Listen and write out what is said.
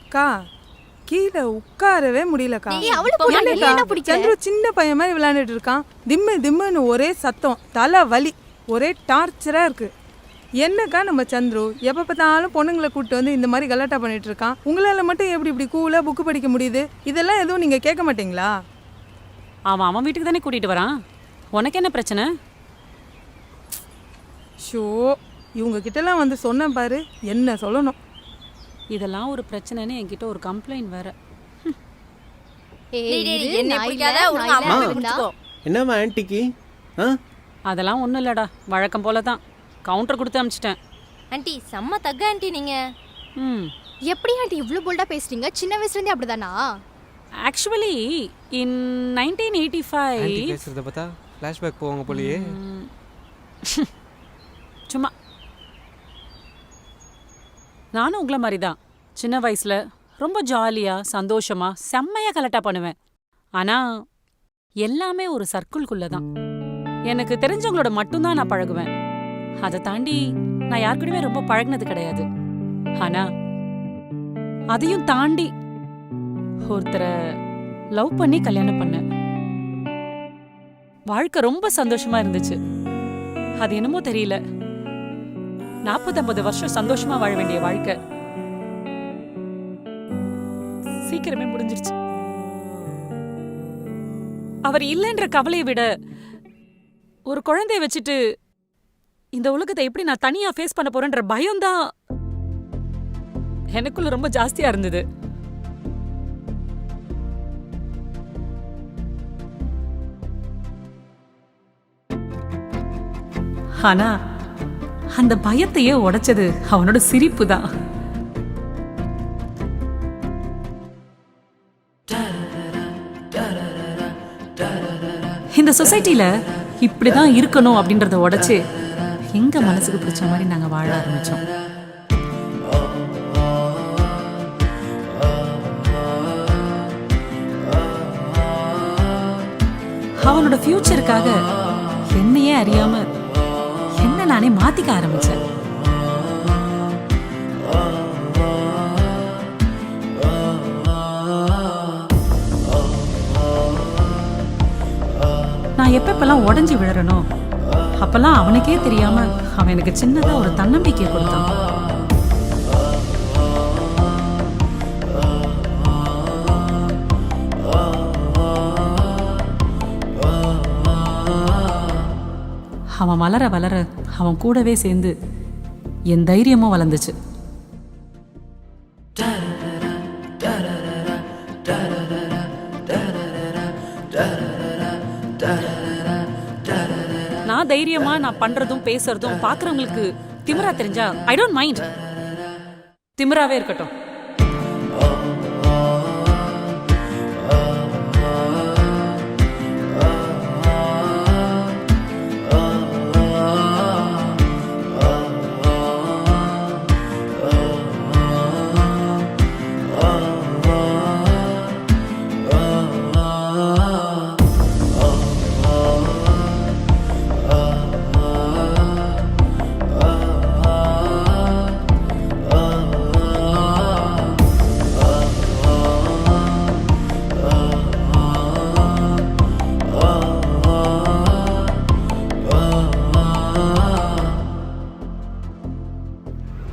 அக்கா கீழே உட்காரவே முடியலக்கா? சந்துரு சின்ன பையன் மாதிரி விளையாண்டுட்டு இருக்கான் திம்மு திம்முன்னு ஒரே சத்தம் தலை வலி ஒரே டார்ச்சரா இருக்கு என்னக்கா நம்ம சந்துரு? எப்ப பார்த்தாலும் பொண்ணுங்களை கூப்பிட்டு வந்து இந்த மாதிரி கலாட்டா பண்ணிட்டு இருக்கான். உங்களால மட்டும் எப்படி இப்படி கூலா புக்கு படிக்க முடியுது? இதெல்லாம் எதுவும் நீங்க கேட்க மாட்டீங்களா? அவன் அவன் வீட்டுக்கு தானே கூட்டிட்டு வரான்? உனக்கு என்ன பிரச்சனை? ஷோ இவங்க கிட்டலாம் வந்து சொன்னேன் பாரு என்ன சொல்லணும்? இதெல்லாம் ஒரு பிரச்சனைன்னு என்கிட்ட ஒரு கம்ப்ளைண்ட் வேற. என்னம்மா ஆன்ட்டிக்கு? ஆ? அதெல்லாம் ஒன்றும் இல்லடா வழக்கம் போல தான் கவுண்டர் கொடுத்து அனுப்பிச்சிட்டேன் ஆண்டி செம்ம தக்க ஆண்டி நீங்க. ம். எப்படி ஆண்டி இவ்ளோ போல்டா பேசுறீங்க? சின்ன வயசுல இருந்தே அப்படிதானா? Actually in nineteen eighty five பேசுறத பார்த்தா ஃப்ளாஷ்பேக் போவாங்க போலயே. சும்மா. நானும் உங்களை மாதிரி தான் சின்ன வயசுல ரொம்ப ஜாலியா சந்தோஷமா செம்மையா கலட்டா பண்ணுவேன். ஆனா எல்லாமே ஒரு சர்க்கிள்குள்ள தான் எனக்கு தெரிஞ்சவங்களோட மட்டும்தான் நான் பழகுவேன். அதை தாண்டி நான் யார் ரொம்ப பழகுனது கிடையாது. ஆனா அதையும் தாண்டி ஒருத்தரை லவ் பண்ணி கல்யாணம் பண்ணேன். வாழ்க்கை ரொம்ப சந்தோஷமா இருந்துச்சு. அது என்னமோ தெரியல. நாற்பத்தம்பது வருஷம் சந்தோஷமா வாழ வேண்டிய வாழ்க்கை. சீக்கிரமே முடிஞ்சிருச்சு. அவர் இல்லைன்ற கவலையை விட ஒரு குழந்தைய வச்சுட்டு இந்த உலகத்தை எப்படி நான் தனியா ஃபேஸ் பண்ண போறேன்ற பயம்தான். எனக்குள்ள ரொம்ப ஜாஸ்தியா இருந்தது. ஆனா அந்த பயத்தையே உடைச்சது அவனோட சிரிப்பு தான் இந்த சொசைட்டில இப்படிதான் இருக்கணும் அப்படின்றத உடைச்சு எங்க மனசுக்கு பிடிச்ச மாதிரி நாங்க வாழ ஆரம்பிச்சோம். அவனோட ஃபியூச்சருக்காக என்னையே அறியாம என்ன நானே மாத்திக்க ஆரம்பிச்சேன். நான் எப்பப்பெல்லாம் உடஞ்சி விழறனோ அப்பெல்லாம் அவனுக்கே தெரியாம அவன் எனக்கு சின்னதா ஒரு தன்னம்பிக்கை கொடுத்தான். அவன் வளர வளர அவன் கூடவே சேர்ந்து என் தைரியமும் வளர்ந்துச்சு. தைரியமா நான் பண்றதும் பேசுறதும் பாக்குறவங்களுக்கு திமிரா தெரிஞ்சா ஐ டோன்ட் மைண்ட் திமிராவே இருக்கட்டும்.